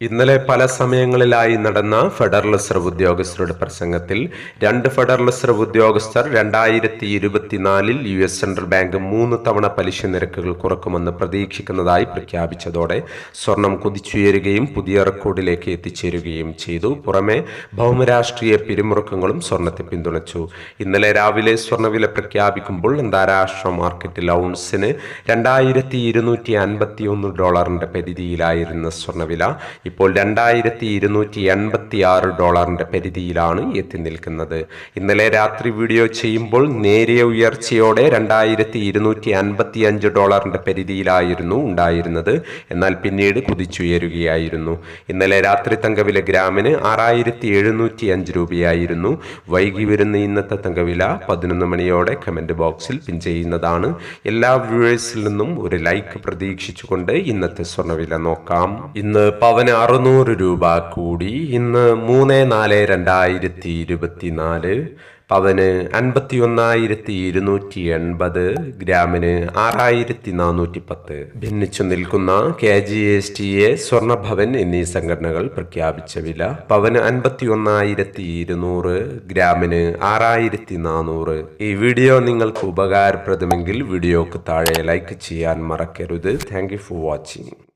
ഇന്നലെ പല സമയങ്ങളിലായി നടന്ന ഫെഡറൽ റിസർവ് ഉദ്യോഗസ്ഥരുടെ പ്രസംഗത്തിൽ രണ്ട് ഫെഡറൽ റിസർവ് ഉദ്യോഗസ്ഥർ രണ്ടായിരത്തി ഇരുപത്തിനാലിൽ യു എസ് സെൻട്രൽ ബാങ്ക് മൂന്ന് തവണ പലിശ നിരക്കുകൾ കുറക്കുമെന്ന് പ്രതീക്ഷിക്കുന്നതായി പ്രഖ്യാപിച്ചതോടെ സ്വർണം കുതിച്ചുയരുകയും പുതിയ റെക്കോർഡിലേക്ക് എത്തിച്ചേരുകയും ചെയ്തു. പുറമെ ഭൗമരാഷ്ട്രീയ പിരിമുറുക്കങ്ങളും സ്വർണത്തെ പിന്തുണച്ചു. ഇന്നലെ രാവിലെ സ്വർണവില പ്രഖ്യാപിക്കുമ്പോൾ അന്താരാഷ്ട്ര മാർക്കറ്റിൽ ഔൺസിന് രണ്ടായിരത്തി ഡോളറിന്റെ പരിധിയിലായിരുന്ന സ്വർണവില ഇപ്പോൾ രണ്ടായിരത്തി ഇരുന്നൂറ്റി എൺപത്തി ആറ് ഡോളറിന്റെ പരിധിയിലാണ് എത്തി നിൽക്കുന്നത്. ഇന്നലെ രാത്രി വീഡിയോ ചെയ്യുമ്പോൾ നേരിയ ഉയർച്ചയോടെ രണ്ടായിരത്തി ഇരുന്നൂറ്റി അൻപത്തി അഞ്ച് ഡോളറിന്റെ പരിധിയിലായിരുന്നു ഉണ്ടായിരുന്നത്. എന്നാൽ പിന്നീട് കുതിച്ചുയരുകയായിരുന്നു. ഇന്നലെ രാത്രി തങ്കവില ഗ്രാമിന് ആറായിരത്തി എഴുന്നൂറ്റി അഞ്ച് രൂപയായിരുന്നു. വൈകി വരുന്ന ഇന്നത്തെ തങ്കവില പതിനൊന്ന് മണിയോടെ കമന്റ് ബോക്സിൽ പിൻ ചെയ്യുന്നതാണ്. എല്ലാ വ്യൂവേഴ്സിൽ നിന്നും ഒരു ലൈക്ക് പ്രതീക്ഷിച്ചുകൊണ്ട് ഇന്നത്തെ സ്വർണവില നോക്കാം. ഇന്ന് പവന് അറുന്നൂറ് രൂപ കൂടി ഇന്ന് മൂന്ന് നാല് രണ്ടായിരത്തി ഇരുപത്തിനാല്. പവന് അൻപത്തി ഒന്നായിരത്തി ഇരുന്നൂറ്റി എൺപത്. ഗ്രാമിന് ആറായിരത്തി നാനൂറ്റി പത്ത്. ഭിന്നിച്ചു നിൽക്കുന്ന K G S T A Swarnabhavan എന്നീ സംഘടനകൾ പ്രഖ്യാപിച്ച വില പവന് അൻപത്തി ഒന്നായിരത്തി ഇരുന്നൂറ് ഗ്രാമിന് ആറായിരത്തി നാനൂറ്. ഈ വീഡിയോ നിങ്ങൾക്ക് ഉപകാരപ്രദമെങ്കിൽ വീഡിയോക്ക് താഴെ ലൈക്ക് ചെയ്യാൻ മറക്കരുത്. Thank for watching.